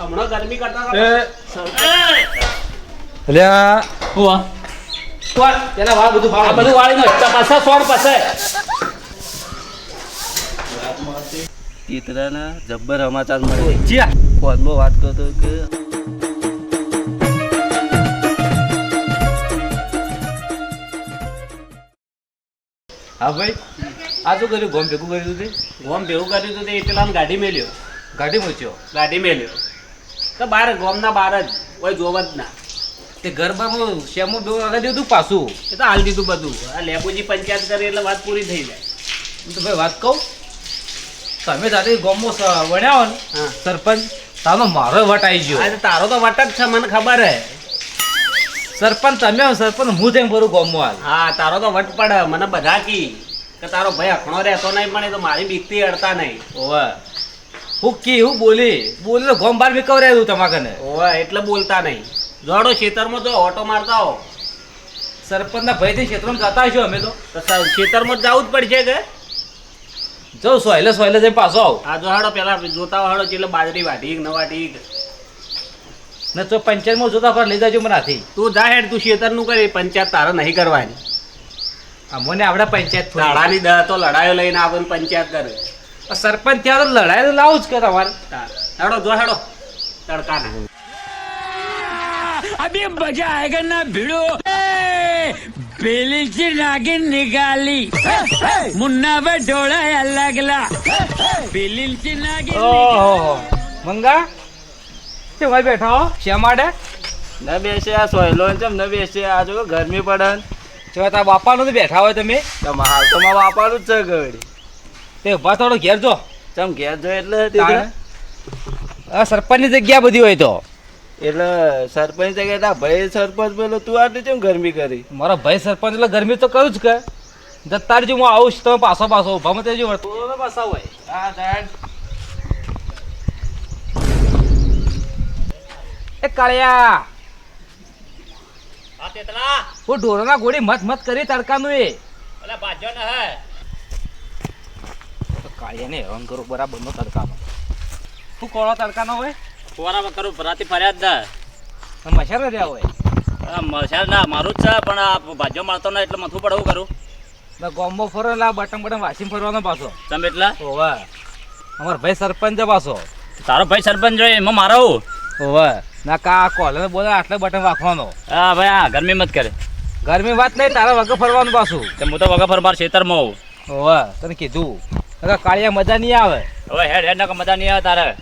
હમણાં ગરમી કરતા અલ્યા હુઆ. કોણ? પેલા વાળ બધું આ બધું વાળી નો પાસે સોળ પાસે. ચિત્રના જબ્બર સમાચાર મળે. જીયા. ફોનમાં વાત કરતો કે હા ભાઈ. આ શું કર્યું? ગોમ ભેગું કર્યું હતું ગોમ ભેગું કર્યું હતું તે એ ગાડી મેલ્યો. ગાડી મૂચ્યો ગાડી મેલ્યો. તો બાર ગોમના બાર જ. કોઈ જોવ જ ના તે ગરબા બાર શેમો બેવું આગળ દીધું તું પાછું? એ તો હાલ દીધું બધું. આ લેબુજી પંચાયત કરી એટલે વાત પૂરી થઈ જાય. હું તો ભાઈ વાત કહું. તમે તારે ગોમો વણ્યા હો. ને સરપંચ તારો મારો વટ આવી ગયો. આજે તારો તો વટ જ છે મને ખબર હે. સરપંચ તમે હો, સરપંચ હું જેમ ભરું ગોમો હાલ. હા તારો તો વટ પડે મને બધા કી. કે તારો ભાઈ અખણો રહેતો નહીં પણ એ તો મારી બીકથી અડતા નહીં. ઓવે હું કી હું બોલી. બોલી તો ગોમ બાર મેં કવરાય દઉં તમારા કને એટલે બોલતા નહીં. જોડો ખેતરમાં તો ઓટો મારતા હો. સરપંચના ભયથી ખેતરમાં જતા હશો અમે તો. ખેતરમાં જ જવું જ પડશે કે? જો સોયલે સોયલે જઈ પાછો આવ. આ જો હાડો પેલા જોતા હાડો એટલે બાજરી વાટી ન વાટી ને તો પંચાયતમાં જોતા પર લઈ જજો મને હાથી. તું જા હેડ તું ખેતરનું કરી પંચાયત તારે નહીં કરવાની. આ મને આપણે પંચાયત. દાડાની દહ તો લડાયો લઈને આવે પંચાયત કરે. સરપંચ ત્યાં તો લડાઈ તો લાવું જ કે તમારે તાર. હેડો જો હેડો તડકા ના अभी मजा आएगा ना भिड़ो पेली से नागिन निकाली मुन्ना पे ढोड़ा लगला पेली से नागिन ઓહો મંગા તે ભાઈ બેઠા હો શા માટે ન બેસે આ સોયલો ને ચમ ન બેસે આ જો ગરમી પડે ને. જો તારા બાપાનું તો બેઠા હોય તમે તો મા- હાલ તો મારા બાપાનું જ છે ગવડી તે ઊભા થોડો ઘેર જો. ચમ ઘેર જો એટલે તે આ સરપંચની જગ્યા બધી હોય તો. એટલે સરપંચ જગ્યાએ તા ભાઈ સરપંચ પેલો તું આટલી ચમ ગરમી કરી? મારો ભાઈ સરપંચ એટલે ગરમી તો કરું જ કે. જતા જો હું આવું છું તમે પાછો પાછો ઊભા મતે જો વર્તો પાછા હોય હા સાહેબ એ કાળિયા. હા તેતલા. હું ઢોરોના ગોળી મત મત કરી તડકાનું એ. અલા બાજો ને હે. તો કાળિયાને હેરાન કરો બરાબર નો તડકામાં શું કોળો તડકાનો હોય? ફોરામાં કરું ભરાતી ફરિયાદ ના. મચ્છર રહ્યા હોય. આ મસાલ ના મારું જ છે પણ આ ભાજ્યો મળતો ના એટલે મથું પડવું કરું? મેં ગોમ્બો ફરો લા બટન બટન વાસીમ ફરવાનો પાછો. તમે એટલા? ઓવે અમાર ભાઈ સરપંચ પાછો. તારો ભાઈ સરપંચ જોઈએ એમાં મારો ઓવે ના કા કોલે બોલે આટલે બટન વાખવાનો હા ભાઈ હા ગરમી મત કરે. ગરમી વાત નહીં તારા વગર ફરવાનું પાછું. તો હું તો વગર ફરવા ખેતરમાં હોઉં. ઓવે તને કીધું. નકર કાળિયા મજા નહીં આવે. હવે હેડ હેડ ના મજા નહીં આવે તારે.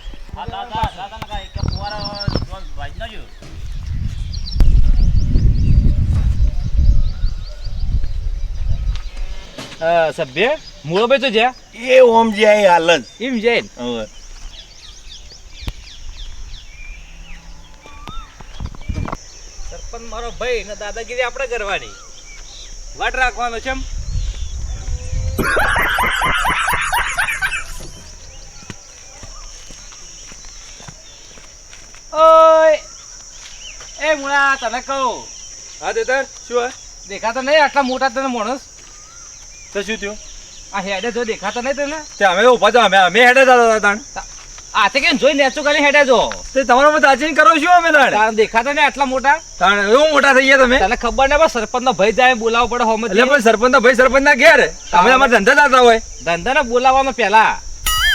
સભ્ય મૂળો તો છે? એ ઓમ જાય હાલ જ એમ જૈન હવે. સરપંચ મારો ભાઈ ને દાદાગીરી આપણે કરવાની. વાટ રાખવાનો છે એમ ઓય એ મુળા તને કહું. હા દેતર શું હોય દેખાતા નહીં આટલા મોટા તને માણસ? તો શું થયું? આ હેડે જો દેખાતા નહીં તને? તે અમે ઊભા છો અમે અમે હેડે જતા તાણ. આ તે કેમ જોઈ નેચું કરીને હેડે જો તે તમારા મત આજીન કરો શું અમે તાણ? તારે દેખાતા નહીં આટલા મોટા? તાણ એવું મોટા થઈ ગયા તમે? તને ખબર નહીં સરપંચ નો ભાઈ જાય બોલાવવો પડે હોમ એટલે પણ સરપંચ ના ભાઈ સરપંચ ના ઘેર તમે અમારા ધંધા જતા હોય. ધંધા ને બોલાવવાનો પહેલા.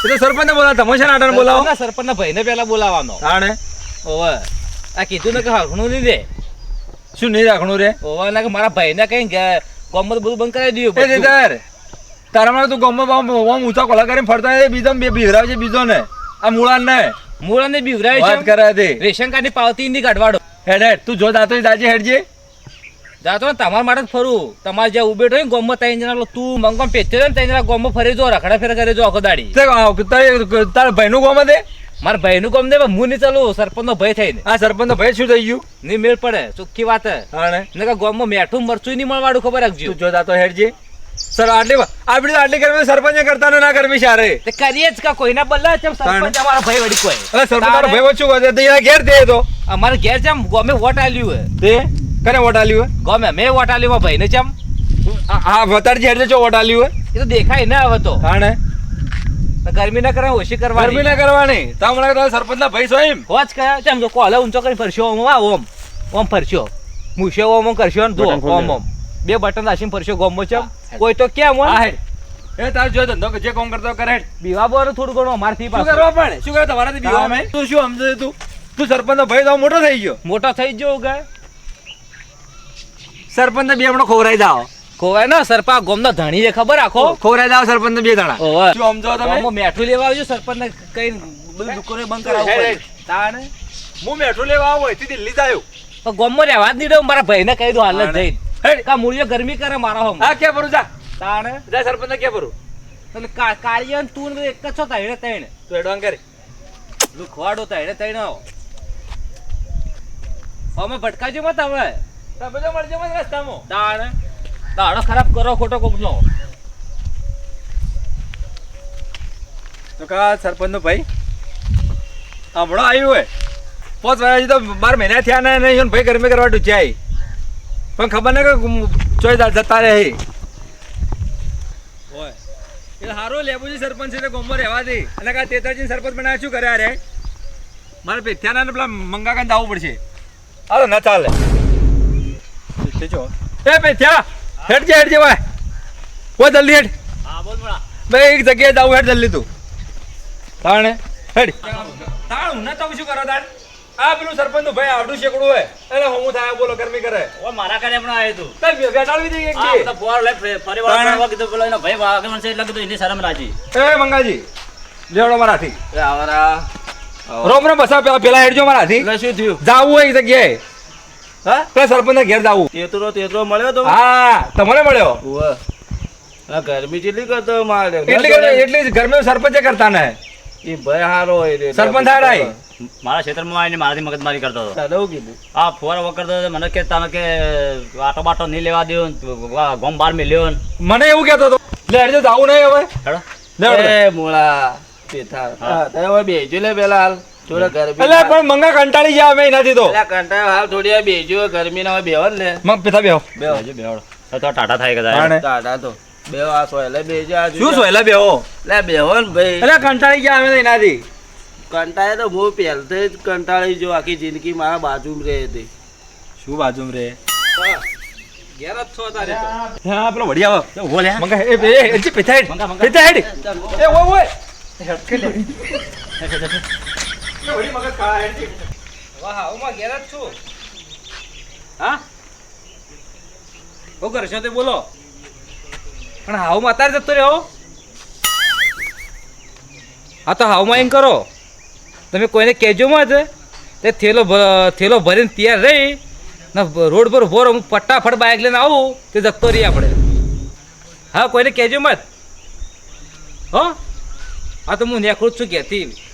એટલે સરપંચ ને બોલાવો તમે છે ને આટાને બોલાવો. સરપંચ ના ભાઈ ને પહેલા બોલાવવાનો. તાણે. ઓવે આ કીધું ને કે હાખણું નહીં દે. શું નહીં રાખણું રે? ઓવે ને કે મારા ભાઈ ને કઈ ગોમત બધું બંધ કરાવી દીધું. એ બધું. તારા માટે તું ગમમાં ઓમ ઊંચા કોલા કરીને ફરતા બીજો બે બિહરાવ છે બીજો ને આ મૂળા ને મૂળા ને બિહરાવે વાત કરે તે રેશન કાર્ડની પાવતી ની કાઢવાડો. હેડ હેડ તું જો દાતો દાજે હેડજે. જાતો ને તમારા માટે જ ફરું. તમારે જ્યાં ઉભેટો હોય ને ગોમમાં ત્રણ જણા તું મંગમ પેચ્યો ને ત્રણ જણા ગોમમાં ફરી જો રખડા ફેરા કરે જો આખો દાડી. તારા ભાઈનું ગોમાં દે મારા ભાઈ નું કામ દે હું નહીં ચાલુ સરપંચ નો ભય થઈને આ સરપંચ ભાઈ શું થઈ ગયું? નહીં મેળ પડે ચોખ્ખી વાત હે. તાણે ને કે ગોમમાં મેઠું મરચું નહીં મળવાડું ખબર રાખજો. તું જો દાતો હેડજે. સર આટલી આપડી આટલી ગરમી સરપંચ કરતા ને ના ગરમી સારે. તે કરીએ જ કા કોઈના બદલા છે સરપંચ અમારા ભાઈ વડી કોઈ. અરે સરપંચ મારો ભાઈ વચ્ચું કરે તો એના ઘેર દે તો. અમારે ઘેર ચમ ગોમે વોટ આલ્યું હે. તે કને વોટ આલ્યું હે? ગોમે મે વોટ આલ્યું ભાઈ ને જેમ હા આ વતારજી હેડજે ચો વોટ આલ્યું હોય એ તો દેખાય ના હવે તો. હાણે? તો ગરમી ના કરે ઓછી ગરમી કરવાની ના કરવાની. તમે મને તમે સરપંચ ના ભાઈ છો એમ? હોજ કયા. ચમ તો કોલે ઊંચો કરી ફરશો ઓમ આ ઓમ. ઓમ ફરશો મૂછે ઓમ ઓમ કરશો ને ધો ઓમ ઓમ. બે બટન દાસીને ફરશો ગોમો ચમ. કોઈ તો કેમ હા હોય એ તાર જો ધંધો કે જે કામ કરતો કરે. બીવા બોર થોડું ઘણું અમારથી શું પાછું. કરવા પણ? શું કરે તમારાથી બીવા મે તું શું સમજે તું? તું સરપંચનો ભાઈ તો મોટો થઈ ગયો. મોટો થઈ ગયો કે સરપંચ સરપંચ બે હમણાં ખોવરાઈ જાઓ. ખોવાય ના સરપા ગોમનો ધણી છે ખબર આખો ખોવરાઈ જાઓ સરપંચ બે જણા ઓવે. શું સમજો તમે? હું મેઠું લેવા આવજો સરપંચ ને કઈ બધું દુકાને બંધ કરાવવું હેડ, પડે. તાણે? હું મેઠું લેવા આવો હતી દિલ્હી જાયો તો ગોમમાં રહેવા જ નહીં દઉં મારા ભાઈને કહી દો હાલ જ જઈને. કા મૂળિયો ગરમી કરે મારા હોમ? હા કે ભરું જા. તાણે? જા સરપંચ કે ભરું. એટલે કાળિયો ને તું ને એક જ છો તાણે તૈણે તું એડવાન કરી લુખવાડો તાણે તૈણે આવો. અમે ભટકાજો મત હવે તમે તો મળજો મત રસ્તામાં. તાણે? દાડો ખરાબ કરો ખોટો કોક નો તો કા સરપંચ નો ભાઈ? હમણાં આવ્યું હોય પોચ વાગ્યા તો બાર મહિના થયા ને નહીં ભાઈ ગરમી કરવા ડૂચ્યા પણ ખબર ને કે ચોઈ જતા રહે હોય. એ સારું લેબુજી સરપંચ છે ગોમમાં રહેવા દે. અને કા તેતરજી સરપંચ બનાવ્યા શું કર્યા રે? મારે પેથ્યાના ને પેલા મંગા કાન આવવું પડશે. હાલો ના ચાલે. જો. એ પેથ્યા હેડ જે હેડ જે ભાઈ. ઓ જલ્દી હેડ. હા બોલ બડા ભાઈ એક જગ્યાએ જાવ હેડ જલ્દી તું. તાણે હેડ. તાણ હું તો શું કરો તાણ? આ પેલું સરપંચનું ભાઈ આવડું શેકડું હોય. એટલે હું થાય બોલો ગરમી કરે. ઓ મારા ઘરે પણ આવ્યું તું. તાર બેટાડવી દઈએ એક દી. તો ફોર લે ફરી વાર. કરવા કીધું પેલો એનો ભાઈ વાગે મને એટલે કીધું એની શરમ રાજી. એ મંગાજી. લેવડો મારાથી. એ આવરા. રોમ રોમ બસા પેલા હેડજો મારાથી. એટલે શું થયું? જાવું હોય એક જગ્યાએ. હા? પેલા સરપંચ ના ઘેર જાવું? તેતરો તેતરો મળ્યો તો? હા તમને મળ્યો? ગરમી જેટલી કરતો મારે. એટલી એટલી ગરમી સરપંચે કરતા ને? એ ભાઈ હારો હોય રે. સરપંચ હારાય. મારા ક્ષેત્રમાં આવીને મારાથી મગજમારી કરતો હતો. હા હું કીધું? આ ફોર વખત તો મને કે તમે કે આટો બાટો નહીં લેવા દો ગોમ બાર મેલ્યો લેવો મને એવું કહેતો હતો લે હેડજો જાવું નહીં હવે. હેડો. મોળા પેથા હા. તને હવે બેજો લે પેલા હાલ. થોડા ગરમી એટલે પણ મંગા કંટાળી ગયા અમે એનાથી તો. પેલા કંટાળો હાલ થોડી આ બેજો ગરમી ના બેહો ને. લે મગ પેથા બેહો. બેહો. હજુ બેહડો. તો ટાટા થાય કદાચ. ટાટા તો. બેહો આ સોયલે બેજો આ શું સોયલા બેહો એટલે બેહો? ને ભાઈ. એટલે કંટાળી ગયા અમે એનાથી. કંટાળે તો હું પહેલથી જ કંટાળી જો આખી જિંદગી મારા બાજુમાં રહે હતી શું બાજુ રે ઘેર જ છો તારે તો. હા પેલો વડી આવો. ઊભો લે. મંગા એ એ એ જી હેડ મંગા, મંગા. પેથા એ ઓય ઓય. હેડ કે લે. મગજ હેડ જી. વાહ હાઉમાં ઘેર જ છું. હા? શું કરશો તે બોલો. પણ હાઉમાં અત્યારે જતો રહ્યો? હા તો હાઉમાં એમ કરો. તમે કોઈને કહેજો મત. તે થેલો ભ- થેલો ભરીને તૈયાર રહી ને રોડ પર ઊભો હું ફટાફટ બાઇક લઈને આવું તે જતો રહીએ આપણે. હા કોઈને કહેજો મત. હો? હા તો હું નેકળું જ છું ઘેરથી.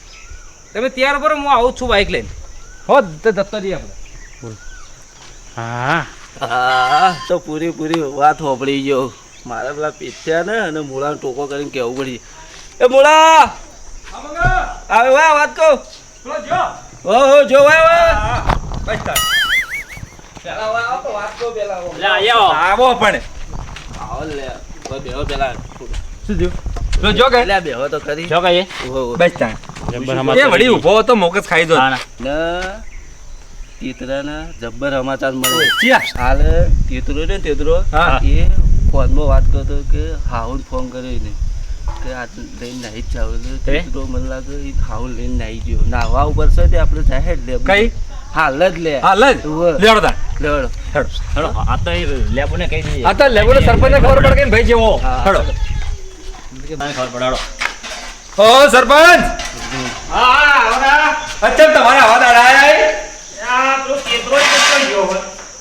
તમે ત્યાર પર હું આવું છું બાઇક લઈને. હો રહીએ આપણે. હા હા તો પૂરી પૂરી વાત હોપડી ગયો. મારે પેલા પીથ્યા ને અને મૂળાનો ટોકો કરીને કહેવું પડી. એ મૂળા! આવે વાહ વાત કહું. ઓહો જો પેલા આવો પણ. આવો લે પેલા. શું થયું? પેલો જો કે. લે બેહો તો ખરી. જો કહીએ ઓહો, ઓહો. બસ તાર એ વડી ઊભો હતો મોકસ ખાઈ દો ના. તીતરાના જબ્બર સમાચાર મળે. હાલ તીતરો ને તીતરો એ ફોનમાં વાત કરતો કે હાઉન ફોન કર્યો ને કે આ લઈને નાહી જ જાવ તે? તીતરો મને લાગે એ હાઉન લઈને નાહી ગયો. નાહવા ઉપર છે તે આપણે જાહેર લે કઈ? હાલ જ લે. હાલ જ? લેડો લેવડો લેડો હેડો. હેડો, આ તો લેબુને કહી દઈએ. આ તો લેવડો સરપંચને ખબર પડે કે ભાઈ જેવો. હા. હેડો. ખબર પડે હેડો. ઓ સરપંચ અચ્છા તમારે આવા દાડા આયા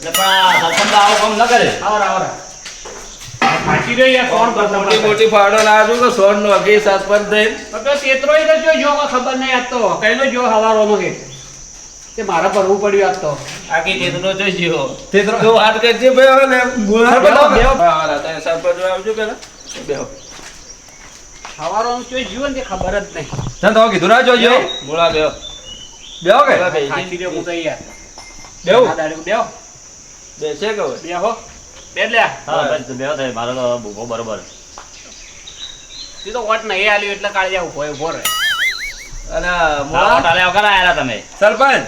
એટલે પણ સરપંચ તો આવું કામ ન કરે. મોટી મોટી. ફાડો ના આજુ કે. સોન નો અગી સરપંચ થઈને આખી તીતરો જોઈ ગયો. તે તો તો વાત કરજે ભાઈ હવે લે સરપંચ આવો. બેહો. પેલા બેહો તને તો કીધું ના જોજો. મૂળા બેહો બેહો કે? પેલા બેહી. બેહું. બેસે કે હવે? હા. બસ બેહો થાય મારો તો બહુ બરોબર. તું તો વોટ નહીં આલ્યું એટલે કાળિયા ઊભો ઊભો રહે. અને મોળા વગર આયેલા તમે. સરપંચ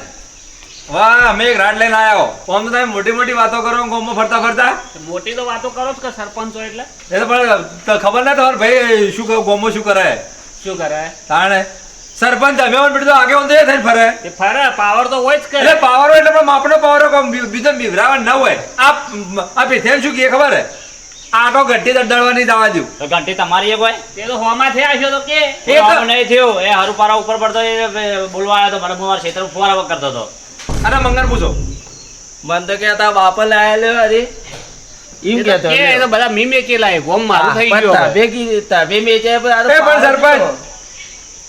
વાહ અમે એક રાડ લઈને આવ્યો ફોન તો તમે મોટી મોટી વાતો કરો ગામમાં ફરતા ફરતા? મોટી તો વાતો કરો જ કે સરપંચો એટલે? એ તો પણ ખબર ના તમારે ભાઈ શું કહે ગોમો શું કરે? શું કરે? તાણે સરપંચ અમે પણ બીજું તો આગે ઊંધે થઈને ફરે. એ ફરે પાવર તો હોય જ કરે એટલે પાવર હોય એટલે પણ માપનો પાવર હોય બીજો બિવરાવન ના હોય. આ આ પેથેમ શું કહે ખબર? હે આટો ઘંટી દડડવાની દાવા દઉં. તો ઘંટી તમારી એક હોય? તે તો હોમાં થયા હશો તો કે. એ તો- નહીં થયો. એ હરુપારા ઉપર પડતો એ બોલવા આવ્યો તો મારા મારા ક્ષેત્ર ફુવારા કરતો હતો. અને મંગળ પૂછો. મન તો કહેતા બાપા લાયેલો અરે એમ કે તો કે એ તો બધા મી કે લાય ગોમ મારું થઈ ગયું. તાબે કી તાબે પણ આ તો એ પણ સરપંચ.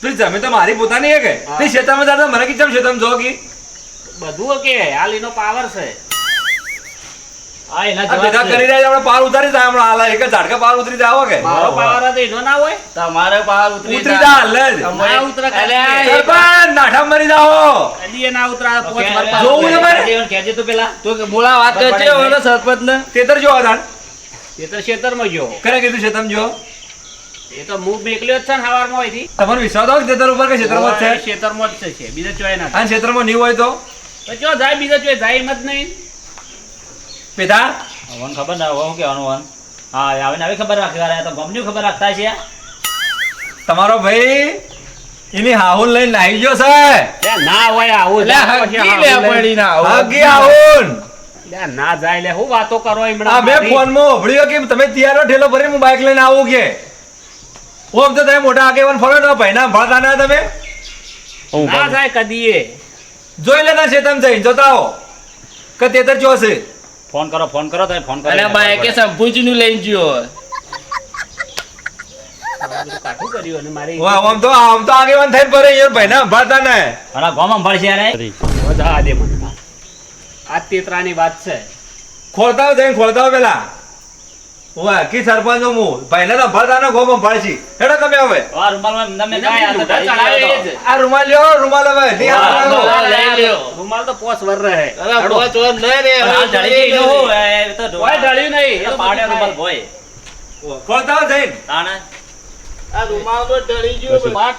તું. જમે તો મારી પોતાની હે કે? તે શેતામાં જાતો મને કી ચમ શેતામાં જો કી? બધું કે હાલ એનો પાવર છે. છે. છે, પાર ઉતારી જ હોય? તમારે જા જ. સરપંચ નાઠા મરી જાઓ. કદી એ ના ઉતરા પાવર જોવું તમારે? કહેજે, કહેજે પેલા. તો બોલા વાત કરજે સરપંચ ને તેતર જો તો ખેતરમાં ગયો. ખરે કીધું શેતામાં જો એ તો હું બેકલ્યો જ છે ને હવારમાં હોયથી. તમારો વિશ્વાસ હોય કે તેતર ઉપર કે ક્ષેત્રમાં જ છે? ખેતરમાં જ છે બીજા ચોય ના અને ક્ષેત્રમાં નહીં હોય તો? તો જો જાય બીજા ચોય જાય એમ જ નહીં. પેધા? વન ખબર ના હોય શું કહેવાનું વન? હા આવે ને આવી ખબર રાખી વાર તો ગમની ખબર રાખતા છે. તમારો ભાઈ એની હાહુલ લઈને નાહી ગયો છે. ના હોય આવું એટલે હગી લે પડી ના આવું. હાગી હાહુલ ના જાય લે હું વાતો કરો હમણાં મેં? ફોનમાં ઓભળ્યું કે તમે તૈયારો ઠેલો ભરી હું બાઇક લઈને આવું કે? ઓમ તો તમે મોટા આગેવાન ફરો ને ભાઈના ભણતા ના તમે? ના જાય કદી એ જોઈ લેના છે તમે જઈને જોતા આવો. કે તેતર ચો છે ફોન કરો ફોન કરો તમે ફોન કરો અરે બાય કે સંભુજી નું લઈને ગયો કાઠું કર્યું અને મારી વાહ, આમ તો આમ તો આગેવાન થઈને ફરે યાર ભાઈના ભણતા ને અને ગોમાં ભળશે યાર બધા દે મને. આ તેતરાની વાત છે. ખોલતા જઈને ખોલતા પેલા. વાહ કી સરપંચ હું ભાઈને તો ભણતા ને ગોમ ભણશી હેડો તમે હવે. આ રૂમાલમાં તમે આ ઢાળી રૂમાલ લ્યો રૂમાલ હવે. રૂમાલ તો પોસ વર રહે. અરે હેડો. બોચ વોચ રે ઢળી ઢાળી એ તો કોઈ ઢળ્યું નહીં. એ પાડે રૂમાલ ભોય. ખોલતા જઈને? તાણે. આ રૂમાલ તો ઢળી ગયો વાત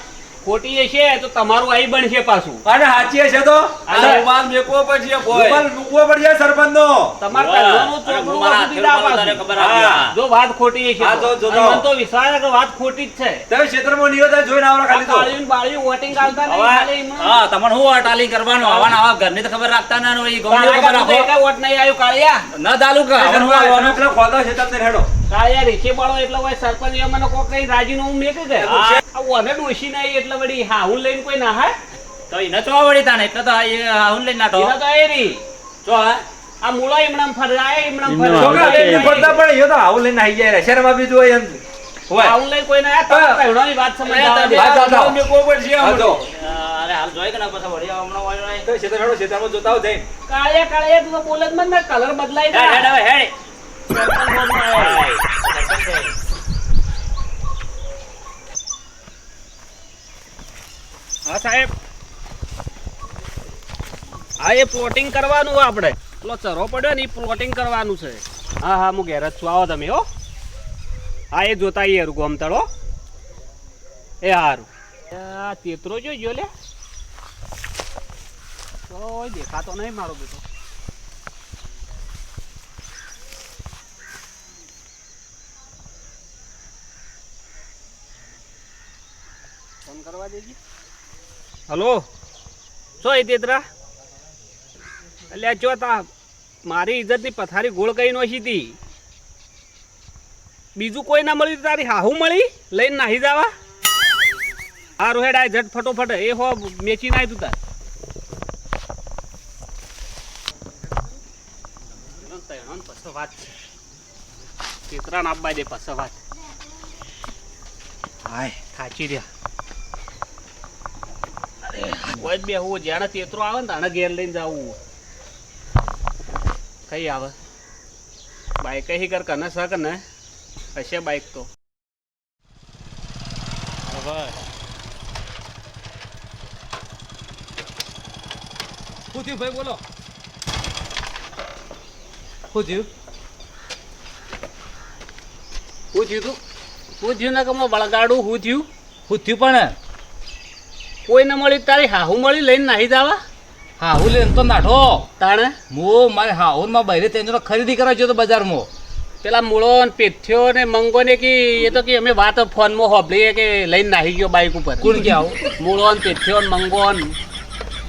ખોટી હશે તો તમારું આઈ બનશે પાછું. અને સાચી હશે તો? રૂમાલ મેકવો પડશે રૂમાલ મૂકવો પડશે સરપંચ નો. જો વાત ખોટી હશે. મને તો વિશ્વાસ કે વાત ખોટી જ છે. તમે ક્ષેત્રમાં હોતા જોઈને આવરા ખાલી ને વોટિંગ આવતા નહીં. હા તમને હું આ ટાલી કરવાનું? આવા ને આવા ઘરની તો ખબર રાખતા ના હોય ગમે ખબર રાખો. એકેય વોટ નહીં આવ્યું, કાળિયા. ના ચાલુ કે હું આવવાનો એટલે પેલા છે તમને હેડો. કાળિયા રીખે બાળો એટલે હોય સરપંચ એ મને કોક કઈ રાજીનું હું મેકે કે. હા. આ ઓને ડોશી નહીં એટલે વળી હા હું લઈને કોઈ ના હા તો એને ચો વળી તાને એટલે તો આ એ આવું લઈને નાઠો એના તો એ રહી. ચો આ મૂળો એમણામ ફરે, આ એમણામ ફરે. છોકરા લઈને ફરતા પણ યો તો આવું લઈને આવી જાય શહેરમાં બીજું હોય એમ હોય આવું લઈને કોઈ ના આયા, તમે પહેરવાની વાત સમજાવવા દે. વાત સમજાવો. મેકવો પડશે છે જો. અરે હાલ જોઈ કે ના પાછા વળી હમણાં વાળો નહીં. તો ક્ષેત્ર હેડો ક્ષેત્રમાં જોતા આવો જઈ કાળિયા કાળિયા તું તો બોલે જ મત ને, કલર બદલાઈ હેડ, હેડ જાય. હવે, હેડ. સરપંચ બોલમાં આવે. હા, સાહેબ. હા, એ પ્લોટિંગ કરવાનું આપણે. પેલો ચરો પડ્યો ને, એ પ્લોટિંગ કરવાનું છે. હા હા, હું ઘેર જ છું. આવો તમે, હો. હા, એ જોતા આવીએ રૂ ગોમતળો એ સારું આ તેતરો જોઈજો લે. ઓય દેખાતો નહીં મારો બેટો. ફોન કરવા દેજી. હલો? શું એ તેતરા? એટલે જો તા મારી ઇજ્જતની પથારી ગોળ કઈ નોશી હતી. બીજું કોઈ ના મળ્યું તારી હાહુ મળી? લઈને નાહી જવા. આ હેડ આ ઝટ ફટોફટ એ હો મેચી નાય તું તાર. પછી વાત ના આપવા દે પાછો વાત. હાય. થાચી રહ્યા. કોઈ બે હું જાણે તેતરો આવે ને તાણે ઘેર લઈને જાવું. કઈ આવે? બાઈક હી કર કને સક ને હશે બાઈક તો. શું થયું ભાઈ બોલો. શું થયું? શું થયું તું? શું થયું ને કે બળગાડું હું થયું? હું થયું પણ? કોઈ ન મળી તારી હાહુ મળી લઈને નાહી જવા? હાહુ લઈને તો નાઠો તાણે? હું મારે હાઉનમાં બહેરે તેનો ખરીદી કરવા ગયો તો બજારમાં. પેલા મૂળો ને પેથ્યો ને મંગો ને કે એ તો કે અમે વાત ફોનમાં હોભલીએ કે લઈને નાહી ગયો બાઈક ઉપર. કોણ કે આવું? મૂળો ને પેથ્યો ને મંગો ને.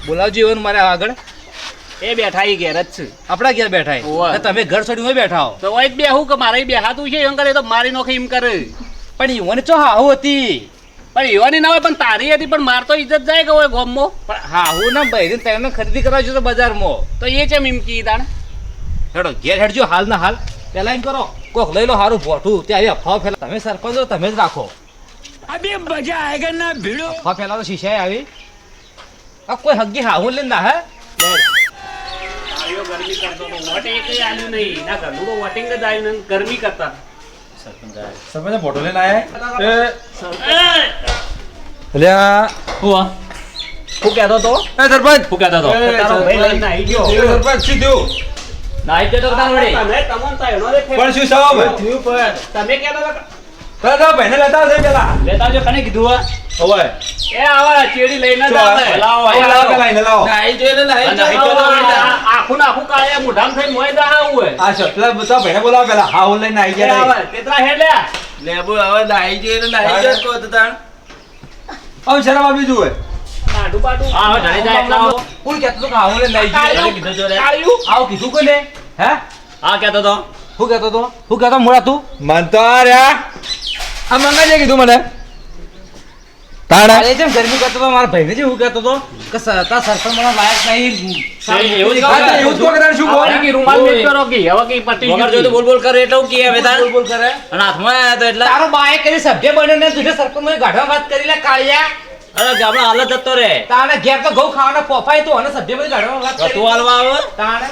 બોલાવજો એવું મારે આગળ. એ બેઠા એ ઘેર જ છે. આપણા ઘેર બેઠા. તમે ઘર છોડી હોય બેઠા હો. તો ઓય જ બેહું કે મારે બેહાતું છે એમ કરે તો મારી નોખી એમ કરે. પણ ઈવોને ચો હાહુ હતી? પણ એવાની ના હોય પણ તારી હતી પણ માર તો ઇજ્જત જાય કે હોય ગોમમાં? પણ હા હું ના ભાઈ તેને ખરીદી કરવા ગયો તો બજારમાં. તો એ છે મીમકી દાણ. તાણ હેડો ઘેર હેડજો હાલ ના હાલ. પેલા એમ કરો કોક લઈ લો સારું ભોઠું ત્યાં આવી અફવા ફેલા તમે સરપંચ તમે જ રાખો. અફવા ફેલાવો શીશાએ આવી. આ કોઈ હગી હાહુ લઈને ના હે? ગરમી કરતો તો વોટ આલ્યું નહીં. ના ઘરનું તો વોટિંગ જ આવ્યું ગરમી કરતા. સરપંચ ફોટો લઈને આયા અલ્યા હું કહેતો તો એ સરપંચ. હું કહેતો તો તારો ભાઈ લઈને આવી ગયો. સરપંચ શું થયું? નાઈ જતો તાર તમે તમોન તો એનો દેખે પણ શું સવાબ થયું પણ. તમે કહેતા હતા તારા ભાઈને લેતા આવશે પેલા. લેતા જો કને કીધું હોય? હવે. એ આવા ચેડી લઈને જ આવે. આવે? લાવો આવો, લાવો. પેલા એને લાવો નાઈ જોઈને નાઈ જોઈને આખું ના આખું કાળે મુઢામ થઈ મોય દા આવું હોય. આ સપલા બતા ભાઈને બોલાવ પેલા. હા હું લઈને આવી ગયા આવે તેતરા હે લે લેબુ હવે નાહી જોઈને નાહી જાય કહો તો તાણ. આમ શરમ આવી જુએ. નાડું પાડું હા ઢળી જાય એટલા કોણ કહેતો તો કે હાહુ લઈને આવી ગયો? કાળિયું. કીધું જો રે. આવું કીધું કોને હે? હા કહેતો તો. શું કહેતો તો? શું કહેતો મોડા તું? મન તો આ રહ્યા. આ મંગાજે કીધું મને. તાણે? અરે જેમ ગરમી કરતો તો મારા ભાઈને જેવું કહેતો તો કે સ- તારા સરપંચ મને લાયક નહીં. એવું જ તો એવું જ કહો કે તારે શું કહો? કે રૂમાલ મેચ કરો કે હવે કે પટી ગયું બોલ બોલ કરે એટલે હું હવે તાર બોલ બોલ કરે. અને હાથમાં આયા તો એટલે? તારો બાએ કરી સભ્ય બન્યો ને તુજે સરપંચમાં ગાઢવા વાત કરી લે કાળિયા. અરે ગામડા હાલત જતો રે. તાણે ઘેર તો ઘઉં ખાવાના પોફાય તો અને સભ્યમાં ગાઢવા વાત કરી તું હાલવા આવે? તાણે?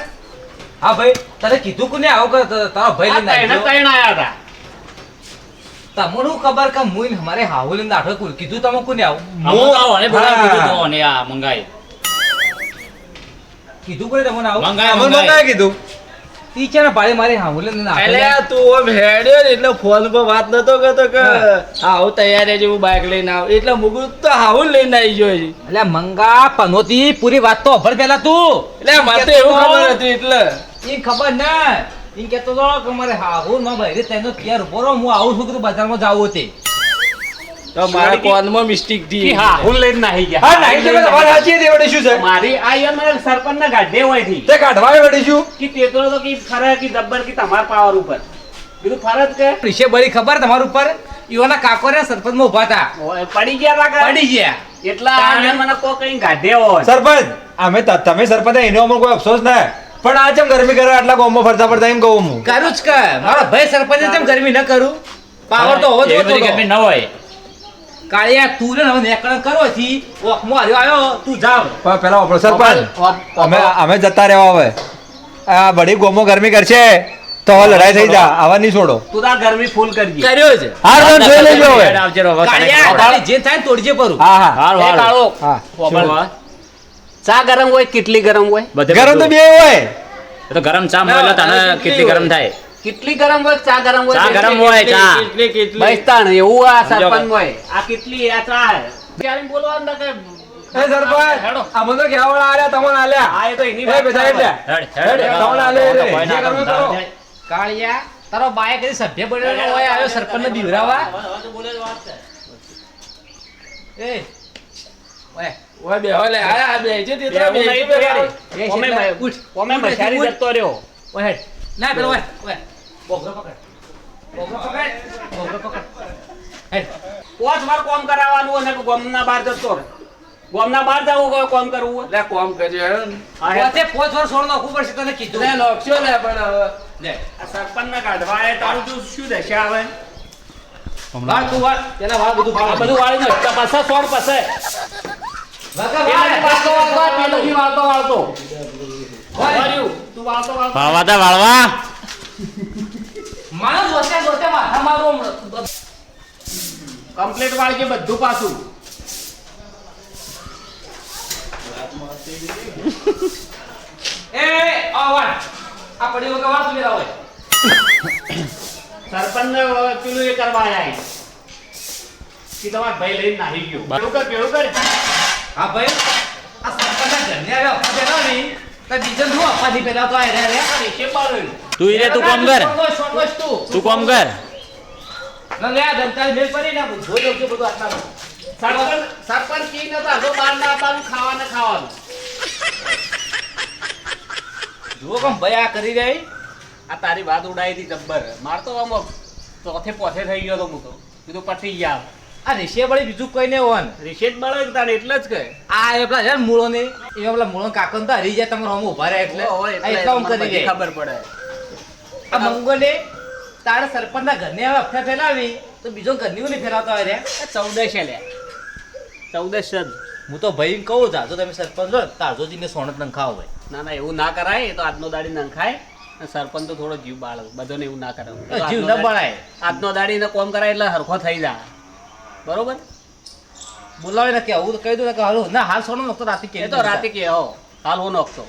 હા ભાઈ તારે કીધું કોને આવો કે તારા ભાઈ લઈને એને આવ્યો. આયા હતા. તમને ખબર કે મુઈન અમારે હાહુલ ને દાઠો કુલ. કીધું તમે કોને આવું? હું. આવો ને બોલાવી હા. તો અને આ મંગાઈ. કીધું કોને તમને આવું? મંગાઈ અમને મંગાઈ. કીધું. ટીચર ભાડે મારે હાહુલ ને દાઠો એટલે તું ઓમ હેડ્યો ને એટલે ફોન પર વાત નતો કરતો કે આવું તૈયાર રહેજે હું બાઇક લઈને આવ. એટલે મુગુ તો હાહુલ લઈને આવી ગયો છે. એટલે મંગા પનોતી પૂરી વાત તો અભર પેલા તું. એટલે મારે તો એવું ખબર હતી એટલે. એ ખબર ના એ કહેતો તો કે મારે હાહુ ન બહેરે તેનો કેર ઊભો હું આવું છું કે તું બજારમાં જાવું તે તો મારા કોનમાં મિસ્ટેકથી હા હું લઈને નાહી ગયા. હા નાહી તો તમારે સાચી દે વડે શું છે મારી આ યાર મને સરપંચ ના ગાઢે હોયથી તે કાઢવા વડે શું કે તે તો કે ખરા કે દબ્બર કે તમાર પાવર ઉપર. બીજું ફરજ કે? વિશે બરી ખબર તમારા ઉપર? ઈવાના કાકોરે સરપંચમાં ઊભા હતા. પડી ગયા તા કે? પડી ગયા. એટલા મને કો કઈ ગાઢે હોય. સરપંચ અમે તમે સરપંચ એનો અમને કોઈ અફસોસ ના પણ આ ચમ ગરમી કરો આટલા ગોમો ફરતા ફરતા એમ કહું હું. કરું જ કે મારો ભાઈ સરપંચ ચમ ગરમી ન કરું. પાવર તો હોવો બધી જોઈએ ગરમી ન હોય. કાળિયા તું ને હવે નેકળણ કરો થી ઓખમાં હાર્યો આવ્યો તું જાવ. પણ પેલા આપણો સરપંચ અમે અમે જતા રહેવા હવે. આ બડી ગોમો ગરમી કરશે તો લડાઈ થઈ જા. આવા નહીં છોડો. તું તાર ગરમી ફૂલ કરજે કર્યો જ હાર તો જોઈ લેજો હવે. આવજે રો, હવે તને કાળિયા ખબર. તારી જે થાય તોડજે પરું. હા હા. હારું, એ કાળો. હા શું હોય? ચા ગરમ હોય કેટલી ગરમ હોય? બધે ગરમ તો બે હોય. તો ગરમ ચા મળે તને કેટલી ગરમ થાય? કેટલી ગરમ હોય ચા ગરમ હોય ચા ગરમ હોય ચા. કેટલી કેટલી. બસ એવું આ સરપંચ હોય. આ કેટલી આ ચા ક્યારે બોલવાનું ના કે સરપંચ તારો કદી સભ્ય હોય આવ્યો ને એ ઓય બે ઓલે આ આ બે જે તે તો બે તો. ઓમે મ- ઓમે મશારી જતો રહ્યો. ઓય હેડ. ના પેલો ઓય ઓય. બોગરો પકડ. બોગરો પકડ. બોગરો પકડ. હેડ. કોચ માર કોમ કરાવવાનું અને ગોમના બહાર જતો રહે. ગોમના બહાર જવું કોઈ કોમ કરવું હોય. લે કોમ કરજો ને. હે- પોતે પોચ વાર સોળ નાખવું પડશે તને કીધું. લે નોખશો લે પણ હવે. લે. આ સરપંચના કાઢવા એ તારું તું શું દેશે આવે? હમણાં તું વાત પેલા વાર બધું બધું વાળી ને પાછા સોળ પસે વાળવા વાળવા? માણસ વચ્ચે વચ્ચે માથા મારો કમ્પ્લીટ વાળજે બધું પાછું. એ આ વાર આ પડી વગર વાર તું હોય? સરપંચ પેલું એ કરવા આવી કે તમારા ભાઈ લઈને નાહી ગયો. કેવું કર કેવું કર? હા ભાઈ આ સરપંચના ઘરની આગળ અપ્પા પહેલા નહીં. તો બીજા શું અપ્પાથી પહેલા તો આ રે રે તું ઈ તું કોમ કર. શોર્ટ વોચ, શોર્ટ વોચ તું. તું કોમ કર. ના લે દંતાલ મેલ પડી ના જોઈ લઉં બધું આટલા સરપંચ સરપંચ કી નતા જો બાર ના આવવાનું ખાવાને ખાવાનું. જુઓ કેમ ભાઈ આ કરી રહી. આ તારી વાત ઉડાઈ હતી જબ્બર. માર તો આમ ચોથે પોથે થઈ ગયો તો હું તો. કીધું પટી ગયા. આ રિશે વળી બીજું કોઈ નહીં હોવાનું. રિશે બળે તારે એટલે જ કહે. આ એ પેલા છે મૂળો ને એ પેલા મૂળો કાકો તો હરી જાય તમારે હમ ઊભા રહે એટલે. એટલા હું કરી દે ખબર પડે. આ મંગોને તારા સરપંચના ઘરની હવે અફ્યા ફેલાવી તો બીજો ઘરની ઓલી ફેલાવતા હોય રે. આ લે. ચૌદશ જ. હું તો ભાઈ કહું જા જો તમે સરપંચ છો તારજોજીને સોનત નંખાવ ભાઈ ના ના એવું ના કરાય એ તો આજનો દાડી નંખાય. સરપંચ તો થોડો જીવ બાળક બધાને એવું ના કરાય. જીવ ન બળાય. આજનો દાડી ને કોમ કરાય એટલે હરખો થઈ જાય. બરોબર? બોલાવે ને કે આવું તો કહી દઉં ને કે હાલ ના હાલ સોનો નતો રાતે કે તો રાતે કે હો હાલ હું નોખતો.